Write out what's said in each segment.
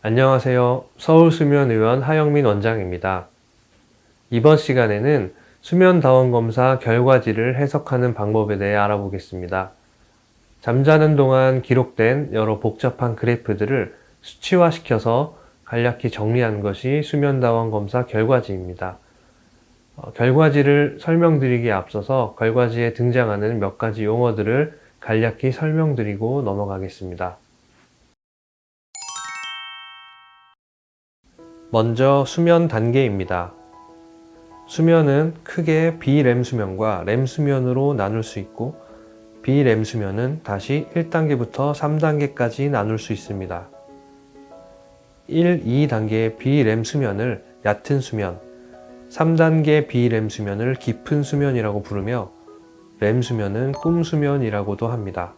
안녕하세요. 서울수면의원 하영민 원장입니다. 이번 시간에는 수면다원 검사 결과지를 해석하는 방법에 대해 알아보겠습니다. 잠자는 동안 기록된 여러 복잡한 그래프들을 수치화시켜서 간략히 정리한 것이 수면다원 검사 결과지입니다. 어, 결과지를 설명드리기에 앞서서 결과지에 등장하는 몇 가지 용어들을 간략히 설명드리고 넘어가겠습니다. 먼저 수면 단계입니다. 수면은 크게 비렘 수면과 렘 수면으로 나눌 수 있고 비렘 수면은 다시 1단계부터 3단계까지 나눌 수 있습니다. 1, 2단계의 비렘 수면을 얕은 수면, 3단계 비렘 수면을 깊은 수면이라고 부르며 렘 수면은 꿈 수면이라고도 합니다.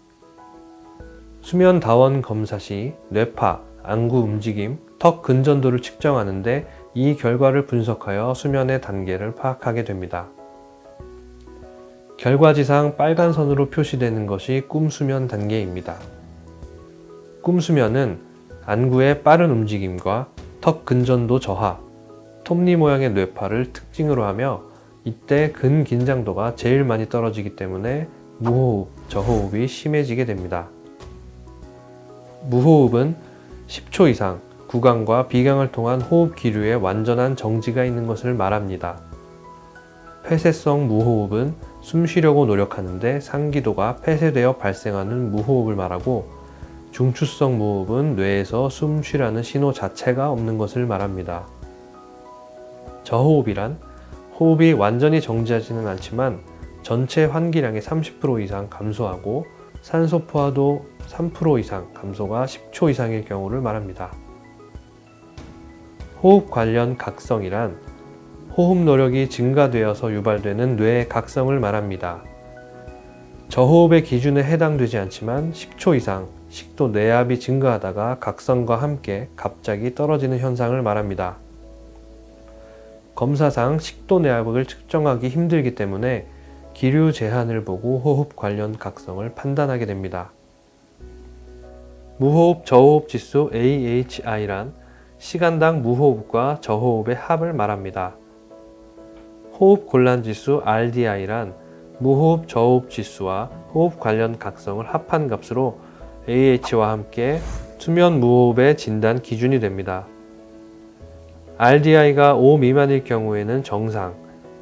수면 다원 검사 시 뇌파, 안구 움직임, 턱 근전도를 측정하는데 이 결과를 분석하여 수면의 단계를 파악하게 됩니다. 결과지상 빨간 선으로 표시되는 것이 꿈수면 단계입니다. 꿈수면은 안구의 빠른 움직임과 턱 근전도 저하, 톱니 모양의 뇌파를 특징으로 하며 이때 근긴장도가 제일 많이 떨어지기 때문에 무호흡, 저호흡이 심해지게 됩니다. 무호흡은 10초 이상 구강과 비강을 통한 호흡 기류에 완전한 정지가 있는 것을 말합니다. 폐쇄성 무호흡은 숨 쉬려고 노력하는데 상기도가 폐쇄되어 발생하는 무호흡을 말하고 중추성 무호흡은 뇌에서 숨 쉬라는 신호 자체가 없는 것을 말합니다. 저호흡이란 호흡이 완전히 정지하지는 않지만 전체 환기량의 30% 이상 감소하고 산소 포화도 3% 이상 감소가 10초 이상일 경우를 말합니다. 호흡 관련 각성이란 호흡 노력이 증가되어서 유발되는 뇌의 각성을 말합니다. 저호흡의 기준에 해당되지 않지만 10초 이상 식도 내압이 증가하다가 각성과 함께 갑자기 떨어지는 현상을 말합니다. 검사상 식도 내압을 측정하기 힘들기 때문에 기류 제한을 보고 호흡 관련 각성을 판단하게 됩니다. 무호흡 저호흡 지수 AHI란 시간당 무호흡과 저호흡의 합을 말합니다. 호흡 곤란 지수 RDI란 무호흡 저호흡 지수와 호흡 관련 각성을 합한 값으로 AH와 함께 수면 무호흡의 진단 기준이 됩니다. RDI가 5 미만일 경우에는 정상,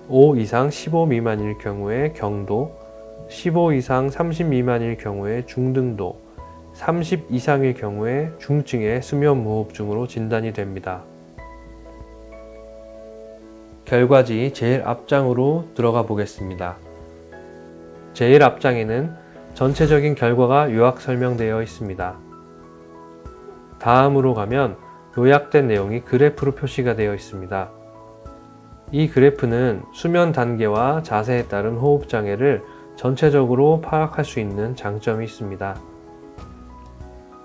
5 이상 15 미만일 경우에 경도, 15 이상 30 미만일 경우에 중등도, 30 이상일 경우에 중증의 수면 무호흡증으로 진단이 됩니다. 결과지 제일 앞장으로 들어가 보겠습니다. 제일 앞장에는 전체적인 결과가 요약 설명되어 있습니다. 다음으로 가면 요약된 내용이 그래프로 표시가 되어 있습니다. 이 그래프는 수면 단계와 자세에 따른 호흡 장애를 전체적으로 파악할 수 있는 장점이 있습니다.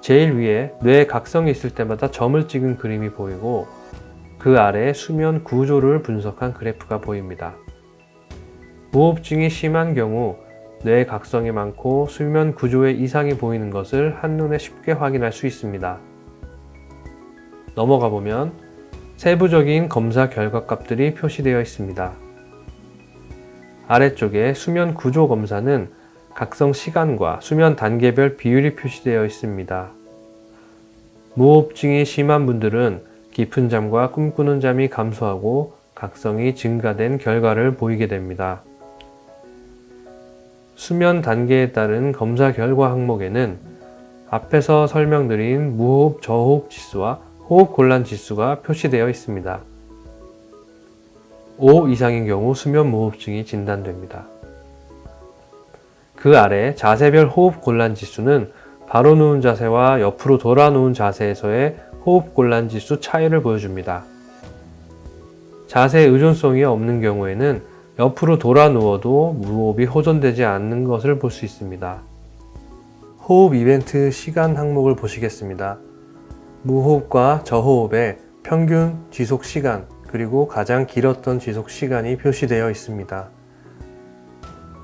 제일 위에 뇌 각성이 있을 때마다 점을 찍은 그림이 보이고 그 아래 수면 구조를 분석한 그래프가 보입니다. 무호흡증이 심한 경우 뇌 각성이 많고 수면 구조에 이상이 보이는 것을 한눈에 쉽게 확인할 수 있습니다. 넘어가 보면 세부적인 검사 결과 값들이 표시되어 있습니다. 아래쪽에 수면 구조 검사는 각성 시간과 수면 단계별 비율이 표시되어 있습니다. 무호흡증이 심한 분들은 깊은 잠과 꿈꾸는 잠이 감소하고 각성이 증가된 결과를 보이게 됩니다. 수면 단계에 따른 검사 결과 항목에는 앞에서 설명드린 무호흡 저호흡 지수와 호흡 곤란 지수가 표시되어 있습니다. 5 이상인 경우 수면 무호흡증이 진단됩니다. 그 아래 자세별 호흡 곤란 지수는 바로 누운 자세와 옆으로 돌아 누운 자세에서의 호흡 곤란 지수 차이를 보여줍니다. 자세 의존성이 없는 경우에는 옆으로 돌아 누워도 무호흡이 호전되지 않는 것을 볼 수 있습니다. 호흡 이벤트 시간 항목을 보시겠습니다. 무호흡과 저호흡의 평균 지속 시간 그리고 가장 길었던 지속 시간이 표시되어 있습니다.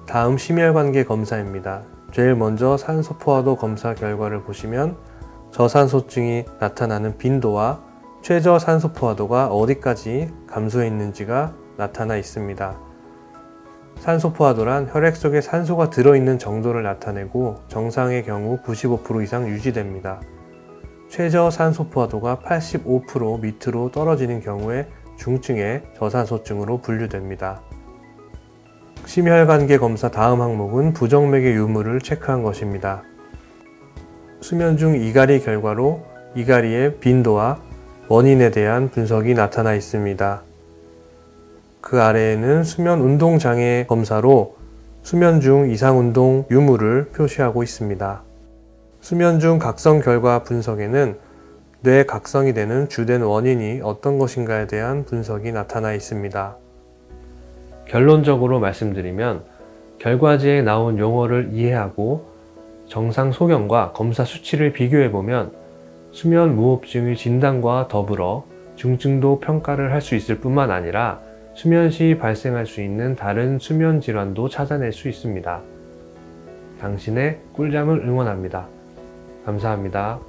다음 심혈관계 검사입니다. 제일 먼저 산소 포화도 검사 결과를 보시면 저산소증이 나타나는 빈도와 최저 산소 포화도가 어디까지 감소해 있는지가 나타나 있습니다. 산소 포화도란 혈액 속에 산소가 들어있는 정도를 나타내고 정상의 경우 95% 이상 유지됩니다. 최저 산소 포화도가 85% 밑으로 떨어지는 경우에 중증의 저산소증으로 분류됩니다. 심혈관계 검사 다음 항목은 부정맥의 유무를 체크한 것입니다. 수면 중 이갈이 결과로 이갈이의 빈도와 원인에 대한 분석이 나타나 있습니다. 그 아래에는 수면 운동 장애 검사로 수면 중 이상 운동 유무를 표시하고 있습니다. 수면 중 각성 결과 분석에는 뇌 각성이 되는 주된 원인이 어떤 것인가에 대한 분석이 나타나 있습니다. 결론적으로 말씀드리면 결과지에 나온 용어를 이해하고 정상 소견과 검사 수치를 비교해 보면 수면 무호흡증의 진단과 더불어 중증도 평가를 할 수 있을 뿐만 아니라 수면 시 발생할 수 있는 다른 수면 질환도 찾아낼 수 있습니다. 당신의 꿀잠을 응원합니다. 감사합니다.